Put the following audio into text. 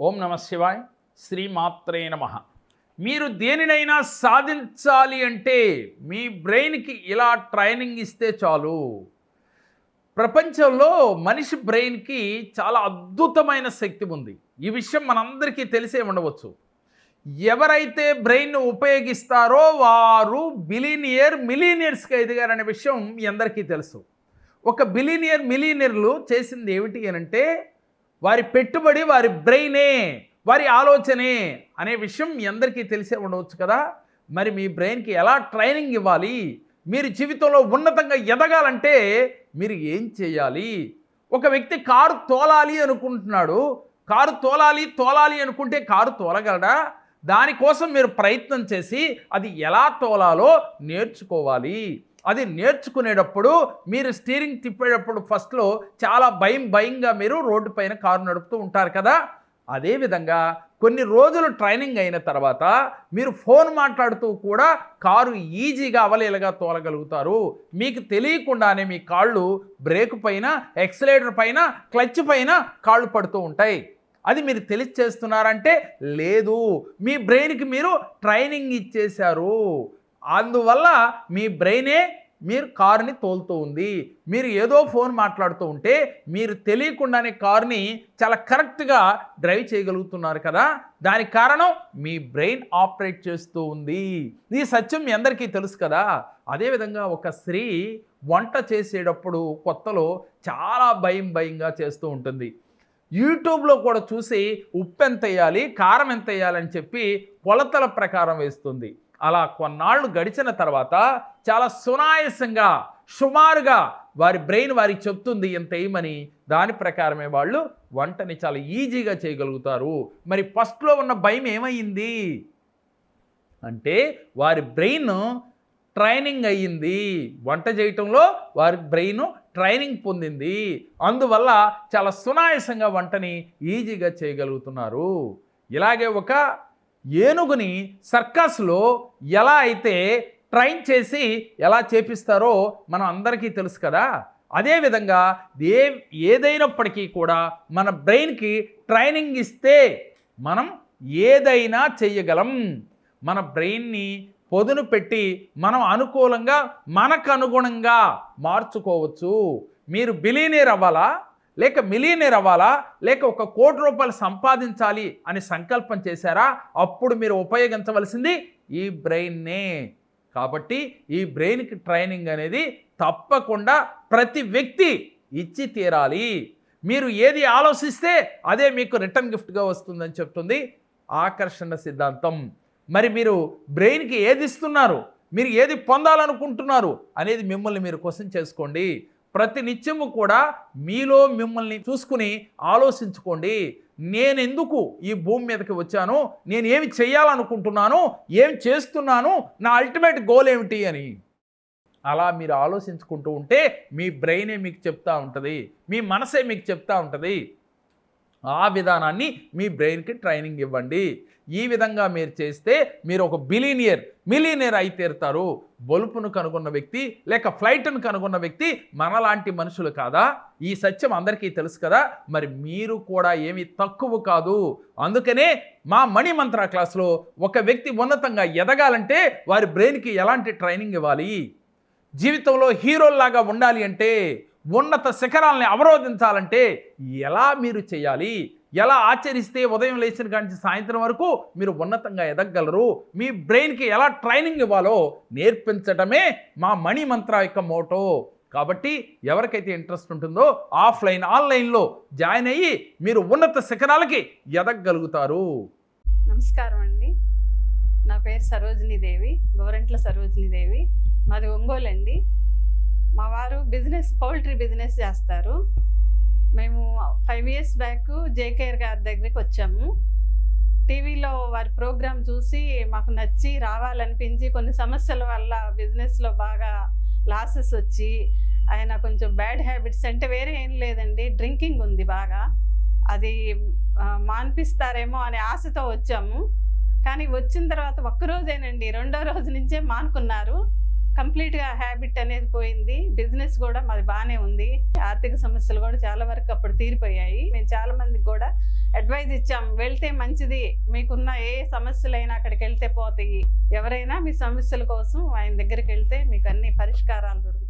ఓం నమ శివాయ్ శ్రీమాత్రే నమ. మీరు దేనినైనా సాధించాలి అంటే మీ బ్రెయిన్కి ఇలా ట్రైనింగ్ ఇస్తే చాలు. ప్రపంచంలో మనిషి బ్రెయిన్కి చాలా అద్భుతమైన శక్తి ఉంది. ఈ విషయం మనందరికీ తెలిసే ఉండవచ్చు. ఎవరైతే బ్రెయిన్ను ఉపయోగిస్తారో వారు బిలీనియర్ మిలీనియర్స్గా ఎదిగారనే విషయం మీ అందరికీ తెలుసు. ఒక బిలీనియర్ మిలీనియర్లు చేసింది ఏమిటి అని అంటే వారి పెట్టుబడి వారి బ్రెయినే వారి ఆలోచనే అనే విషయం మీ అందరికీ తెలిసే ఉండవచ్చు కదా. మరి మీ బ్రెయిన్కి ఎలా ట్రైనింగ్ ఇవ్వాలి? మీరు జీవితంలో ఉన్నతంగా ఎదగాలంటే మీరు ఏం చేయాలి? ఒక వ్యక్తి కారు తోలాలి అనుకుంటున్నాడు. కారు తోలాలి తోలాలి అనుకుంటే కారు తోలగలడా? దానికోసం మీరు ప్రయత్నం చేసి అది ఎలా తోలాలో నేర్చుకోవాలి. అది నేర్చుకునేటప్పుడు మీరు స్టీరింగ్ తిప్పేటప్పుడు ఫస్ట్లో చాలా భయం భయంగా మీరు రోడ్డు పైన కారు నడుపుతూ ఉంటారు కదా? అదేవిధంగా కొన్ని రోజులు ట్రైనింగ్ అయిన తర్వాత మీరు ఫోన్ మాట్లాడుతూ కూడా కారు ఈజీగా అవలేలుగా తోలగలుగుతారు. మీకు తెలియకుండానే మీ కాళ్ళు బ్రేక్ పైన ఎక్సలేటర్ పైన క్లచ్ పైన కాళ్ళు పడుతూ ఉంటాయి. అది మీరు తెలిసి చేస్తున్నారంటే లేదు. మీ బ్రెయిన్కి మీరు ట్రైనింగ్ ఇచ్చేశారు. అందువల్ల మీ బ్రెయినే మీరు కారుని తోలుతూ ఉంది. మీరు ఏదో ఫోన్ మాట్లాడుతూ ఉంటే మీరు తెలియకుండానే కారుని చాలా కరెక్ట్గా డ్రైవ్ చేయగలుగుతున్నారు కదా. దానికి కారణం మీ బ్రెయిన్ ఆపరేట్ చేస్తూ ఉంది. ఈ సత్యం మీ అందరికీ తెలుసు కదా. అదేవిధంగా ఒక స్త్రీ వంట చేసేటప్పుడు కొత్తలో చాలా భయం భయంగా చేస్తూ ఉంటుంది. యూట్యూబ్లో కూడా చూసి ఉప్పు ఎంత వేయాలి కారం ఎంత వేయాలని చెప్పి కొలతల ప్రకారం వేస్తుంది. అలా కొన్నాళ్ళు గడిచిన తర్వాత చాలా సునాయసంగా సుమారుగా వారి బ్రెయిన్ వారికి చెప్తుంది ఎంత ఏమని దాని ప్రకారమే వాళ్ళు వంటని చాలా ఈజీగా చేయగలుగుతారు. మరి ఫస్ట్లో ఉన్న భయం ఏమైంది అంటే వారి బ్రెయిన్ ట్రైనింగ్ అయ్యింది. వంట చేయటంలో వారి బ్రెయిన్ ట్రైనింగ్ పొందింది. అందువల్ల చాలా సునాయసంగా వంటని ఈజీగా చేయగలుగుతున్నారు. ఇలాగే ఒక ఏనుగుని సర్కస్లో ఎలా అయితే ట్రైన్ చేసి ఎలా చేపిస్తారో మనం అందరికీ తెలుసు కదా. అదేవిధంగా ఏ ఏదైనప్పటికీ కూడా మన బ్రెయిన్కి ట్రైనింగ్ ఇస్తే మనం ఏదైనా చెయ్యగలం మన బ్రెయిన్ని పొదును పెట్టి మనం అనుకూలంగా మనకు అనుగుణంగా మార్చుకోవచ్చు. మీరు బిలీనియర్ అవ్వాలా? లేక మిలీనియర్ అవ్వాలా? లేక ఒక కోటి రూపాయలు సంపాదించాలి అని సంకల్పం చేశారా? అప్పుడు మీరు ఉపయోగించవలసింది ఈ బ్రెయిన్నే. కాబట్టి ఈ బ్రెయిన్కి ట్రైనింగ్ అనేది తప్పకుండా ప్రతి వ్యక్తి ఇచ్చి తీరాలి. మీరు ఏది ఆలోచిస్తే అదే మీకు రిటర్న్ గిఫ్ట్గా వస్తుందని చెప్తుంది ఆకర్షణ సిద్ధాంతం. మరి మీరు బ్రెయిన్కి ఏది ఇస్తున్నారు? మీరు ఏది పొందాలనుకుంటున్నారు? అనేది మిమ్మల్ని మీరు క్వశ్చన్ చేసుకోండి. ప్రతి నిత్యము కూడా మీలో మిమ్మల్ని చూసుకుని ఆలోచించుకోండి. నేనెందుకు ఈ భూమి మీదకి వచ్చాను? నేను ఏమి చేయాలనుకుంటున్నాను? ఏం చేస్తున్నాను? నా అల్టిమేట్ గోల్ ఏమిటి అని. అలా మీరు ఆలోచించుకుంటూ ఉంటే మీ బ్రెయినే మీకు చెప్తా ఉంటుంది. మీ మనసే మీకు చెప్తా ఉంటుంది. ఆ విధానాన్ని మీ బ్రెయిన్కి ట్రైనింగ్ ఇవ్వండి. ఈ విధంగా మీరు చేస్తే మీరు ఒక బిలీనియర్ మిలీనియర్ అయి తీరుతారు. బొలుపును కనుగొన్న వ్యక్తి లేక ఫ్లైట్ను కనుగొన్న వ్యక్తి మనలాంటి మనుషులు కాదా? ఈ సత్యం అందరికీ తెలుసు కదా. మరి మీరు కూడా ఏమి తక్కువ కాదు. అందుకనే మా మణి మంత్ర క్లాస్లో ఒక వ్యక్తి ఉన్నతంగా ఎదగాలంటే వారి బ్రెయిన్కి ఎలాంటి ట్రైనింగ్ ఇవ్వాలి? జీవితంలో హీరోల్లాగా ఉండాలి అంటే ఉన్నత శిఖరాలని అవరోధించాలంటే ఎలా మీరు చేయాలి? ఎలా ఆచరిస్తే ఉదయం లేచిన కాడి నుంచి సాయంత్రం వరకు మీరు ఉన్నతంగా ఎదగలరు మీ బ్రెయిన్కి ఎలా ట్రైనింగ్ ఇవ్వాలో నేర్పించడమే మా మణి మంత్ర యొక్క మోటో. కాబట్టి ఎవరికైతే ఇంట్రెస్ట్ ఉంటుందో ఆఫ్లైన్ ఆన్లైన్లో జాయిన్ అయ్యి మీరు ఉన్నత శిఖరాలకి ఎదగలుగుతారు నమస్కారం అండి. నా పేరు సరోజినీదేవి గోరంట్ల సరోజిని దేవి. మాది ఒంగోలు అండి మా వారు బిజినెస్ పౌల్ట్రీ బిజినెస్ చేస్తారు. మేము ఫైవ్ ఇయర్స్ బ్యాక్ జేకేఆర్ గారి దగ్గరికి వచ్చాము. టీవీలో వారి ప్రోగ్రాం చూసి మాకు నచ్చి రావాలనిపించి కొన్ని సమస్యల వల్ల బిజినెస్లో బాగా లాసెస్ వచ్చి ఆయన కొంచెం బ్యాడ్ హ్యాబిట్స్ అంటే వేరే ఏం లేదండి డ్రింకింగ్ ఉంది బాగా. అది మాన్పిస్తారేమో అనే ఆశతో వచ్చాము. కానీ వచ్చిన తర్వాత ఒక్కరోజేనండి రెండో రోజు నుంచే మానుకున్నారు. కంప్లీట్గా హ్యాబిట్ అనేది పోయింది. బిజినెస్ కూడా మాది బాగానే ఉంది. ఆర్థిక సమస్యలు కూడా చాలా వరకు అప్పుడు తీరిపోయాయి. మేము చాలా మందికి కూడా అడ్వైజ్ ఇచ్చాం. వెళ్తే మంచిది. మీకున్న ఏ సమస్యలైనా అక్కడికి వెళ్తే పోతాయి. ఎవరైనా మీ సమస్యల కోసం ఆయన దగ్గరికి వెళ్తే మీకు అన్ని పరిష్కారాలు దొరుకుతాయి.